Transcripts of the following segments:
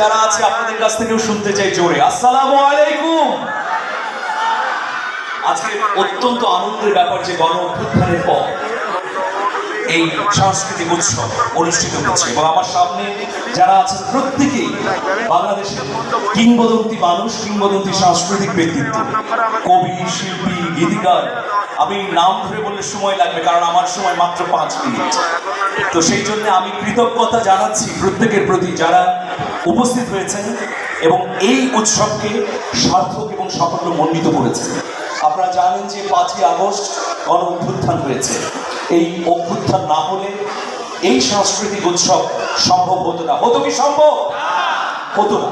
যারা আছে, আপনাদের কাছ থেকেও শুনতে চাই জোরে। আসসালামু আলাইকুম। আজকে অত্যন্ত আনন্দের ব্যাপার যে গণ অভ্যুত্থানের পর এই সাংস্কৃতিক উৎসব অনুষ্ঠিত হচ্ছে। এবং আমার সামনে যারা আছেন, প্রত্যেকেই বাংলাদেশের কিংবদন্তি মানুষ, কিংবদন্তি সাংস্কৃতিক ব্যক্তিত্ব, কবি, শিল্পী, গীতিকার। আমি নাম ধরে বললে সময় লাগবে, কারণ আমার সময় মাত্র পাঁচ মিনিট। তো সেই জন্য আমি কৃতজ্ঞতা জানাচ্ছি প্রত্যেকের প্রতি, যারা উপস্থিত হয়েছেন এবং এই উৎসবকে সার্থক এবং সাফল্যমণ্ডিত করেছেন আপনারা জানেন যে পাঁচই আগস্ট গণ অভ্যুত্থান হয়েছে। এই অভ্যুত্থান না হলে এই সাংস্কৃতিক উৎসব সম্ভব হতো না। হতো কি সম্ভব? হতো না।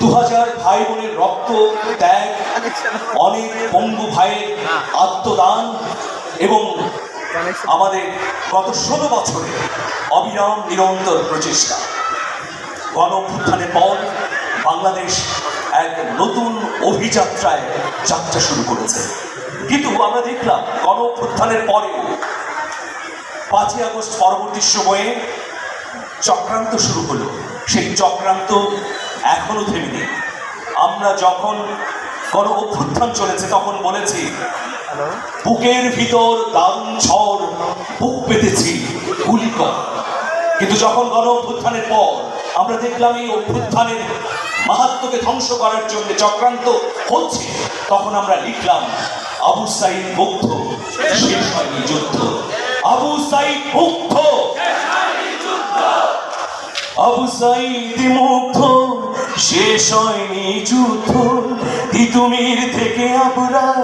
দু হাজার ভাই বোনের রক্ত, ত্যাগ, অনেক পঙ্গু ভাইয়ের আত্মদান এবং আমাদের গত ষোলো বছরে অবিরাম নিরন্তর প্রচেষ্টা। গণ অভ্যুত্থানের পর বাংলাদেশ এক নতুন অভিযাত্রায় যাত্রা শুরু করেছে। কিন্তু আমরা দেখলাম গণঅভ্যুত্থানের পরে পাঁচই আগস্ট পরবর্তী সময়ে চক্রান্ত শুরু হলো। সেই চক্রান্ত এখনও থেমে নেই। আমরা যখন গণ অভ্যুত্থান চলেছে তখন বলেছি বুকের ভিতর দারুণ ঝড় বুক পেতেছি গুলি কর। কিন্তু যখন গণ অভ্যুত্থানের পর আমরা দেখলাম এই অভ্যুত্থানের মাহাত্মকে ধ্বংস করার জন্য চক্রান্ত হচ্ছে। তখন আমরা লিখলাম, আবু সাইদ মুগ্ধ, শেষ হয়নি যুদ্ধ। আবু সাইদ মুগ্ধ, আবু সাইদ মুগ্ধ, শেষ হয়নি যুদ্ধ। তিতুমির থেকে আপনার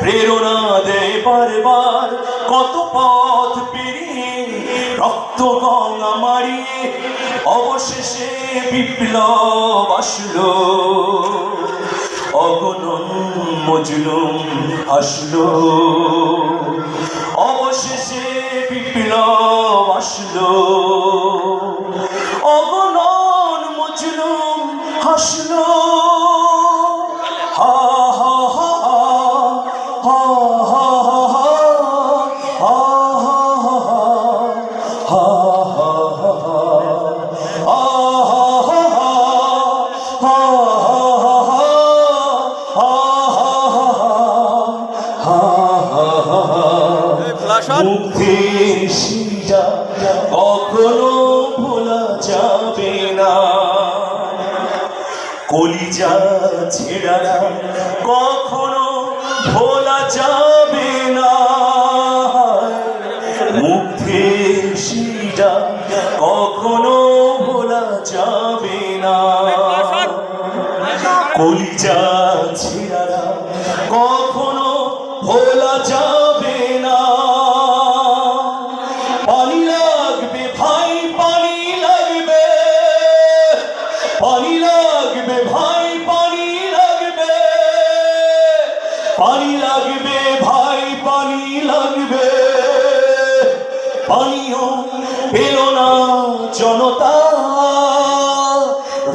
প্রেরণা দেয় বারবার। কত পথ পেরিয়ে রক্ত গঙ্গা মারিয়ে অবশেষে বিপ্লব আসলো। অগণন মজলুম আসলো। অবশেষে বিপ্লব আসলো। অগণন মজলুম হাসলো শিরা কখনো ভোলা যাবে না। কলিজা কখনো ভোলা যাবে না। কখনো ভোলা যাবে না। কলিজা ছেড়ারা কখনো ভোলা যাবে পানিও পেল না জনতা।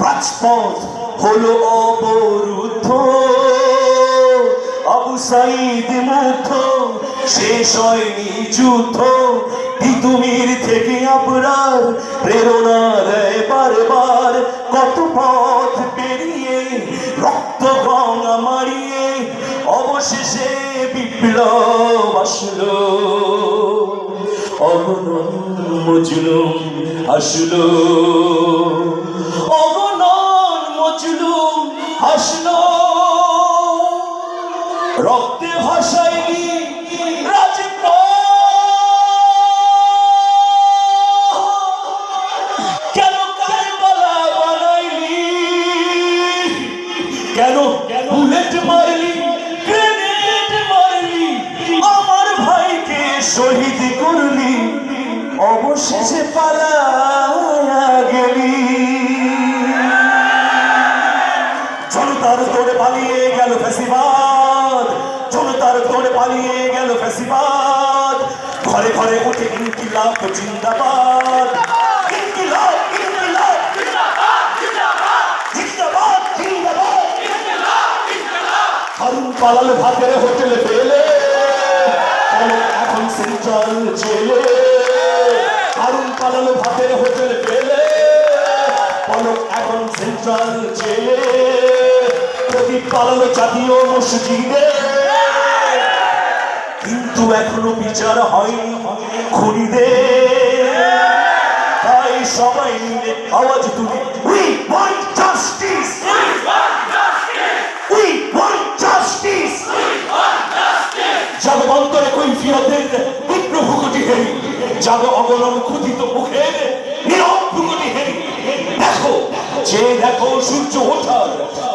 রাজপথ হলো অবরুদ্ধ। আবু মুগ্ধ, শেষ হয়নি যুদ্ধ। তিতুমির থেকে আপনার প্রেরণা দেয় বারবার কত পথ পেরিয়ে, রক্ত গঙ্গা মারিয়ে অবশেষে বিপ্লব আসলো। আসলো। অগণন মজলুম আসলো। পালায়া গেলি জনতার তোড়ে পালিয়ে গেল ফেসিবাদ। জনতার তোড়ে পালিয়ে গেল ফেসিবাদ। ঘরে ঘরে উঠে ইনকিলাব, জিন্দাবাদ। ইনকিলাব ইনকিলাব, জিন্দাবাদ জিন্দাবাদ। হারুন পালাল ভাতের হোটেলে পেলে। এখন সেন্ট্রাল জেলে। হারুন ভাতের হোটেল পেলে, পলক এখন সেন্ট্রাল জেলে। প্রদীপ পালানো জাতীয় মসজিদে। কিন্তু এখনও বিচার হয়নি খুনিদের। তাই সবাই মিলে আওয়াজ তুলি। যাবে অগণন ক্ষুধিত মুখে দেখো, যে দেখো সূর্য ওঠার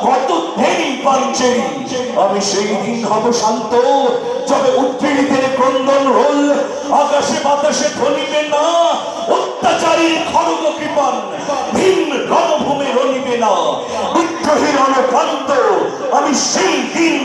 কত দেরি পাঞ্চেরি। আমি সেই দিন হব শান্ত, যবে উদ্পীড়িতের ক্রন্দন রোল আকাশে বাতাসে ধ্বনিবে না অত্যাচারীর খড়গ কৃপান, ভিন রণভূমে রনিবে না বিদ্রোহীর অনক্রান্ত আমি সেই দিন